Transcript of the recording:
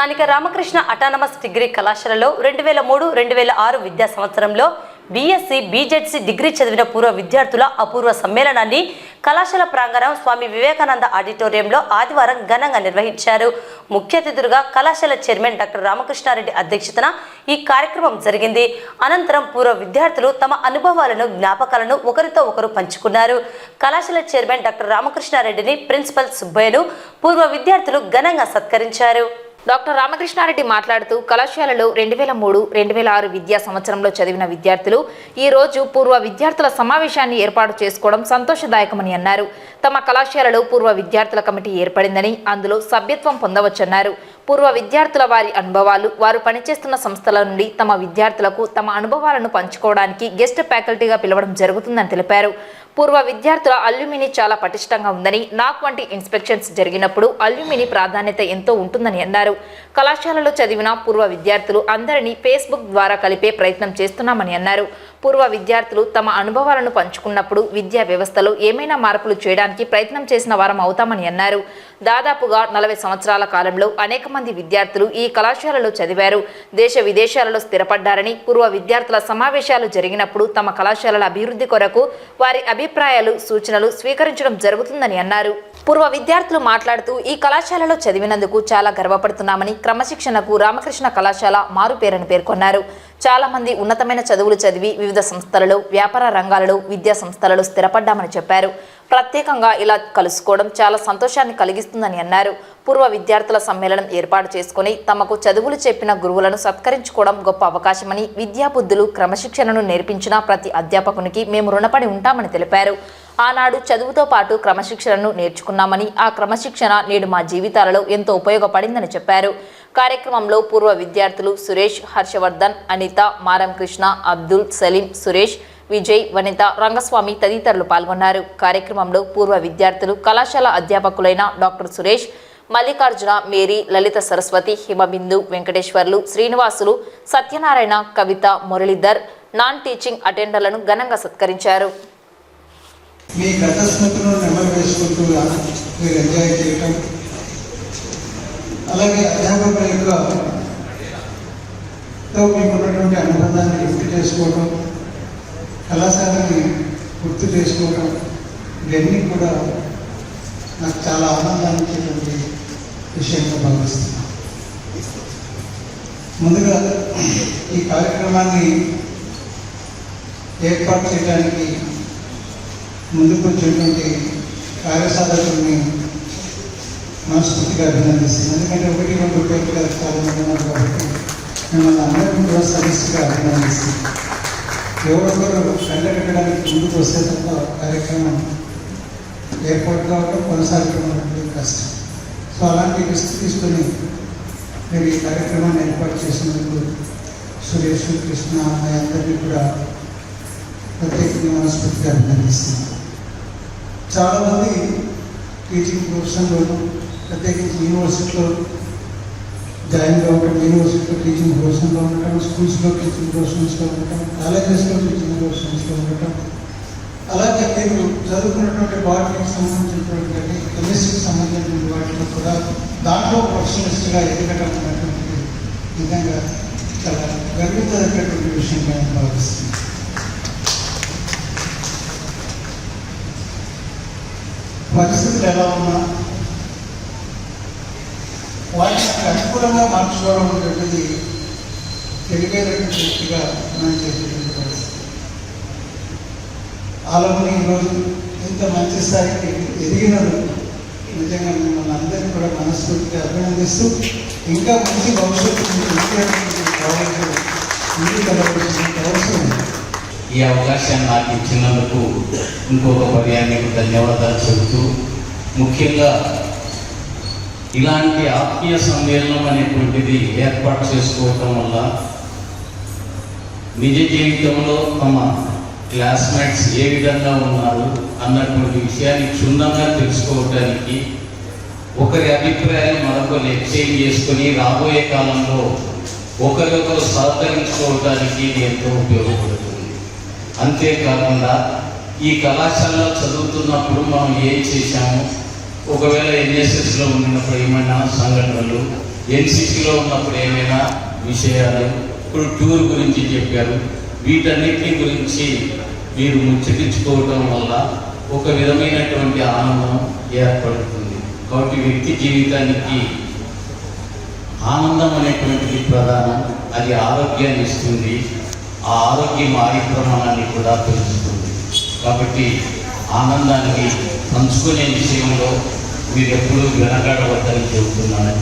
స్థానిక Ramakrishna autonomous degree కళాశాలలో రెండు వేల మూడు రెండు వేల ఆరు విద్యా సంవత్సరంలో బీఎస్సీ బీజెడ్సీ డిగ్రీ చదివిన పూర్వ విద్యార్థుల అపూర్వ సమ్మేళనాన్ని కళాశాల ప్రాంగణం స్వామి వివేకానంద ఆడిటోరియంలో ఆదివారం ఘనంగా నిర్వహించారు. ముఖ్య అతిథులుగా కళాశాల చైర్మన్ డాక్టర్ రామకృష్ణారెడ్డి అధ్యక్షతన ఈ కార్యక్రమం జరిగింది. అనంతరం పూర్వ విద్యార్థులు తమ అనుభవాలను జ్ఞాపకాలను ఒకరితో ఒకరు పంచుకున్నారు. కళాశాల చైర్మన్ డాక్టర్ రామకృష్ణారెడ్డిని ప్రిన్సిపల్ సుబ్బయ్యను పూర్వ విద్యార్థులు ఘనంగా సత్కరించారు. డాక్టర్ రామకృష్ణారెడ్డి మాట్లాడుతూ కళాశాలలో రెండు వేల మూడు రెండు వేల ఆరు విద్యా సంవత్సరంలో చదివిన విద్యార్థులు ఈ రోజు పూర్వ విద్యార్థుల సమావేశాన్ని ఏర్పాటు చేసుకోవడం సంతోషదాయకమని అన్నారు. తమ కళాశాలలో పూర్వ విద్యార్థుల కమిటీ ఏర్పడిందని అందులో సభ్యత్వం పొందవచ్చన్నారు. పూర్వ విద్యార్థుల వారి అనుభవాలు వారు పనిచేస్తున్న సంస్థల నుండి తమ విద్యార్థులకు తమ అనుభవాలను పంచుకోవడానికి గెస్ట్ ఫ్యాకల్టీగా పిలవడం జరుగుతుందని తెలిపారు. పూర్వ విద్యార్థుల అల్యూమిని చాలా పటిష్టంగా ఉందని నాక్ వంటి ఇన్స్పెక్షన్స్ జరిగినప్పుడు అల్యూమిని ప్రాధాన్యత ఎంతో ఉంటుందని అన్నారు. కళాశాలలో చదివిన పూర్వ విద్యార్థులు అందరినీ ఫేస్బుక్ ద్వారా కలిపే ప్రయత్నం చేస్తున్నామని అన్నారు. పూర్వ విద్యార్థులు తమ అనుభవాలను పంచుకున్నప్పుడు విద్యా వ్యవస్థలో ఏమైనా మార్పులు చేయడానికి ప్రయత్నం చేసిన వారం అవుతామని అన్నారు. దాదాపుగా నలభై సంవత్సరాల కాలంలో అనేక మంది విద్యార్థులు ఈ కళాశాలలో చదివారు. దేశ విదేశాలలో స్థిరపడ్డారని పూర్వ విద్యార్థుల సమావేశాలు జరిగినప్పుడు తమ కళాశాలల అభివృద్ధి కొరకు వారి అభి అభిప్రాయాలు సూచనలు స్వీకరించడం జరుగుతుందని అన్నారు. పూర్వ విద్యార్థులు మాట్లాడుతూ ఈ కళాశాలలో చదివినందుకు చాలా గర్వపడుతున్నామని క్రమశిక్షణకు రామకృష్ణ కళాశాల మారుపేరని పేర్కొన్నారు. చాలామంది ఉన్నతమైన చదువులు చదివి వివిధ సంస్థలలో వ్యాపార రంగాలలో విద్యా సంస్థలలో స్థిరపడ్డామని చెప్పారు. ప్రత్యేకంగా ఇలా కలుసుకోవడం చాలా సంతోషాన్ని కలిగిస్తుందని అన్నారు. పూర్వ విద్యార్థుల సమ్మేళనం ఏర్పాటు చేసుకుని తమకు చదువులు చెప్పిన గురువులను సత్కరించుకోవడం గొప్ప అవకాశమని విద్యాబుద్ధులు క్రమశిక్షణను నేర్పించిన ప్రతి అధ్యాపకునికి మేము రుణపడి ఉంటామని తెలిపారు. ఆనాడు చదువుతో పాటు క్రమశిక్షణను నేర్చుకున్నామని ఆ క్రమశిక్షణ నేడు మా జీవితాలలో ఎంతో ఉపయోగపడిందని చెప్పారు. కార్యక్రమంలో పూర్వ విద్యార్థులు సురేష్ హర్షవర్ధన్ అనిత మారం కృష్ణ అబ్దుల్ సలీం సురేష్ విజయ్ వనిత రంగస్వామి తదితరులు పాల్గొన్నారు. కార్యక్రమంలో పూర్వ విద్యార్థులు కళాశాల అధ్యాపకులైన doctor Suresh Mallikarjuna Mary Lalitha Saraswathi Himabindu Venkateswarlu Srinivasulu Satyanarayana Kavitha Muralidhar non teaching అటెండర్లను ఘనంగా సత్కరించారు. మీ గత స్మృతులను నెమరు వేసుకుంటూ మీరు ఎంజాయ్ చేయటం అలాగే అధ్యాపకుల యొక్క తో మీకు ఉన్నటువంటి అనుబంధాన్ని గుర్తు చేసుకోవడం కళాశాలని గుర్తు చేసుకోవడం ఇవన్నీ కూడా నాకు చాలా ఆనందాన్ని ఇచ్చేటువంటి విషయంగా భావిస్తున్నాను. ముందుగా ఈ కార్యక్రమాన్ని ఏర్పాటు చేయడానికి ముందుకు వచ్చేటువంటి కార్యసాధకుల్ని మనస్ఫూర్తిగా అభినందిస్తుంది ఎందుకంటే ఒకటి రెండు పేర్లు గారు చాలా ఉన్నారు కాబట్టి మిమ్మల్ని అందరినీ కూడా సమిష్టిగా అభినందిస్తుంది ఎవరొకరు కండగట్టడానికి ముందుకు వస్తే తప్ప కార్యక్రమం ఏర్పాటు కావడం కొనసాగడం అనేది కష్టం. సో అలాంటి రిస్క్ తీసుకొని మీరు ఈ కార్యక్రమాన్ని ఏర్పాటు చేసినందుకు సురేష్ కృష్ణ అందరినీ కూడా ప్రత్యేకంగా మనస్ఫూర్తిగా అభినందిస్తున్నాను. చాలామంది టీచింగ్ ప్రొఫెషన్లో ప్రత్యేకించి యూనివర్సిటీలో జాయిన్ కావటం యూనివర్సిటీలో టీచింగ్ ప్రొఫెషన్లో ఉండటం స్కూల్స్లో టీచింగ్ ప్రొఫెషన్స్లో ఉండటం కాలేజెస్లో టీచింగ్ ప్రొఫెషన్స్లో ఉండటం. అలాగే మీరు చదువుకున్నటువంటి వాటికి సంబంధించినటువంటి కెమిస్ట్రీకి సంబంధించినటువంటి వాటిలో కూడా దాంట్లో ప్రొఫెషనలిస్ట్గా ఎదగటం అనేటువంటిది నిజంగా చాలా గర్వించదగ్గటువంటి విషయంగా భావిస్తుంది పరిస్థితులు ఎలా ఉన్నా వాటిని అనుకూలంగా మార్చుకోవడం అనేటువంటిది తెలివైనటువంటి వ్యక్తిగా మనం చేసేటువంటి పరిస్థితి ఆలోచన ఈరోజు ఇంత మంచి స్థాయికి ఎదిగినందుకు నిజంగా మిమ్మల్ని అందరినీ కూడా మనస్ఫూర్తిగా అభినందిస్తూ ఇంకా మంచి భవిష్యత్తు మీకు కావాల్సిన ముందుకు అవసరం ఉంది. ఈ అవకాశాన్ని నాకు ఇచ్చినందుకు ఇంకొక పర్యానికి ధన్యవాదాలు చెబుతూ ముఖ్యంగా ఇలాంటి ఆత్మీయ సమ్మేళనం అనేటువంటిది ఏర్పాటు చేసుకోవటం వల్ల నిజ జీవితంలో తమ క్లాస్మేట్స్ ఏ విధంగా ఉన్నారు అన్నటువంటి విషయాన్ని క్షుణ్ణంగా తెలుసుకోవడానికి ఒకరి అభిప్రాయాలు మరొకరు ఎక్స్చేంజ్ చేసుకొని రాబోయే కాలంలో ఒకరికొకరు సహకరించుకోవడానికి ఎంతో ఉపయోగపడుతుంది. అంతేకాకుండా ఈ కళాశాలలో చదువుతున్నప్పుడు మనం ఏం చేశాము? ఒకవేళ ఎన్ఎస్ఎస్లో ఉన్నప్పుడు ఏమైనా సంఘటనలు ఎన్సిసిలో ఉన్నప్పుడు ఏమైనా విషయాలు ఇప్పుడు టూర్ గురించి చెప్పారు. వీటన్నిటి గురించి మీరు ముచ్చటించుకోవడం వల్ల ఒక విధమైనటువంటి ఆనందం ఏర్పడుతుంది. కాబట్టి వ్యక్తి జీవితానికి ఆనందం అనేటువంటిది ప్రధానం. అది ఆరోగ్యాన్ని ఇస్తుంది. ఆ ఆరోగ్యం ఆయు ప్రమాణాన్ని కూడా పెంచుతుంది కాబట్టి ఆనందానికి పంచుకునే విషయంలో మీరు ఎప్పుడూ వెనకాడవద్దని చెబుతున్నాను.